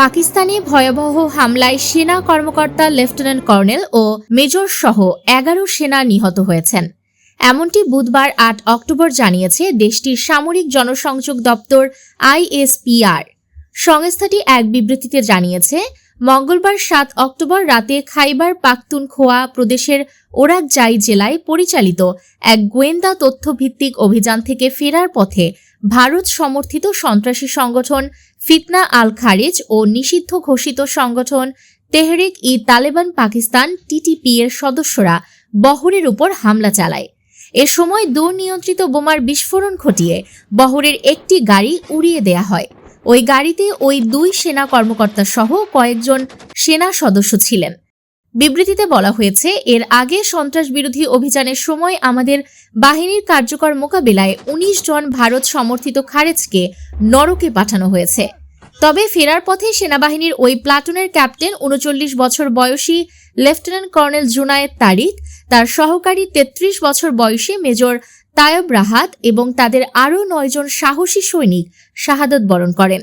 পাকিস্তানে ভয়াবহ হামলায় সেনা কর্মকর্তা লেফটেন্যান্ট কর্নেল ও মেজর সহ এগারো সেনা নিহত হয়েছেন। এমনটি বুধবার আট অক্টোবর জানিয়েছে দেশটির সামরিক জনসংযোগ দপ্তর আইএসপিআর। সংস্থাটি এক বিবৃতিতে জানিয়েছে, মঙ্গলবার সাত অক্টোবর রাতে খাইবার পাখতুনখোয়া প্রদেশের ওরাকজাই জেলায় পরিচালিত এক গোয়েন্দা তথ্যভিত্তিক অভিযান থেকে ফেরার পথে ভারত সমর্থিত সন্ত্রাসী সংগঠন ফিতনা আল খারিজ ও নিষিদ্ধ ঘোষিত সংগঠন তেহরিক ই তালেবান পাকিস্তান টিটিপি এর সদস্যরা বহরের উপর হামলা চালায়। এ সময় দুর্নিয়ন্ত্রিত বোমার বিস্ফোরণ ঘটিয়ে বহরের একটি গাড়ি উড়িয়ে দেয়া হয়। ওই গাড়িতে ওই দুই সেনা কর্মকর্তা সহ কয়েকজন সেনা সদস্য ছিলেন। বিবৃতিতে বলা হয়েছে, এর আগে সন্ত্রাস বিরোধী অভিযানের সময় আমাদের বাহিনীর কার্যকর মোকাবিলায় ১৯ জন ভারত সমর্থিত খারেজকে নরকে পাঠানো হয়েছে। তবে ফেরার পথে সেনাবাহিনীর ওই প্লাটুনের ক্যাপ্টেন উনচল্লিশ বছর বয়সী লেফটেন্যান্ট কর্নেল জুনায়েদ তারিক, তার সহকারী ৩৩ বছর বয়সী মেজর তায়ব রাহাত এবং তাদের আরও নয়জন সাহসী সৈনিক শাহাদত বরণ করেন।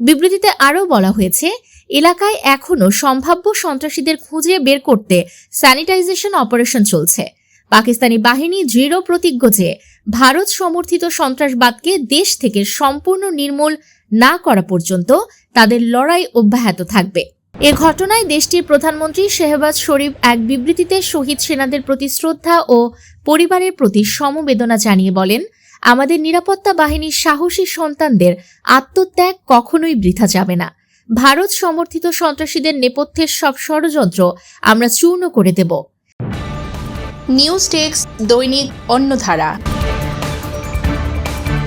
বিবৃতিতে আরও বলা হয়েছে, এলাকায় এখনও সম্ভাব্য সন্ত্রাসীদের খুঁজে বের করতে স্যানিটাইজেশন অপারেশন চলছে। পাকিস্তানি বাহিনী দৃঢ় প্রতিজ্ঞ যে ভারত সমর্থিত সন্ত্রাসবাদকে দেশ থেকে সম্পূর্ণ নির্মূল না করা পর্যন্ত তাদের লড়াই অব্যাহত থাকবে। এ ঘটনায় দেশটির প্রধানমন্ত্রী শেহবাজ শরীফ এক বিবৃতিতে শহীদ সেনাদের প্রতি শ্রদ্ধা ও পরিবারের প্রতি সমবেদনা জানিয়ে বলেন আমাদের নিরাপত্তা বাহিনীর সাহসী সন্তানদের আত্মত্যাগ কখনোই বৃথা যাবে না। ভারত সমর্থিত সন্ত্রাসীদের নেপথ্যের সব ষড়যন্ত্র আমরা চূর্ণ করে দেব। নিউজ টেক্স দৈনিক অন্যধারা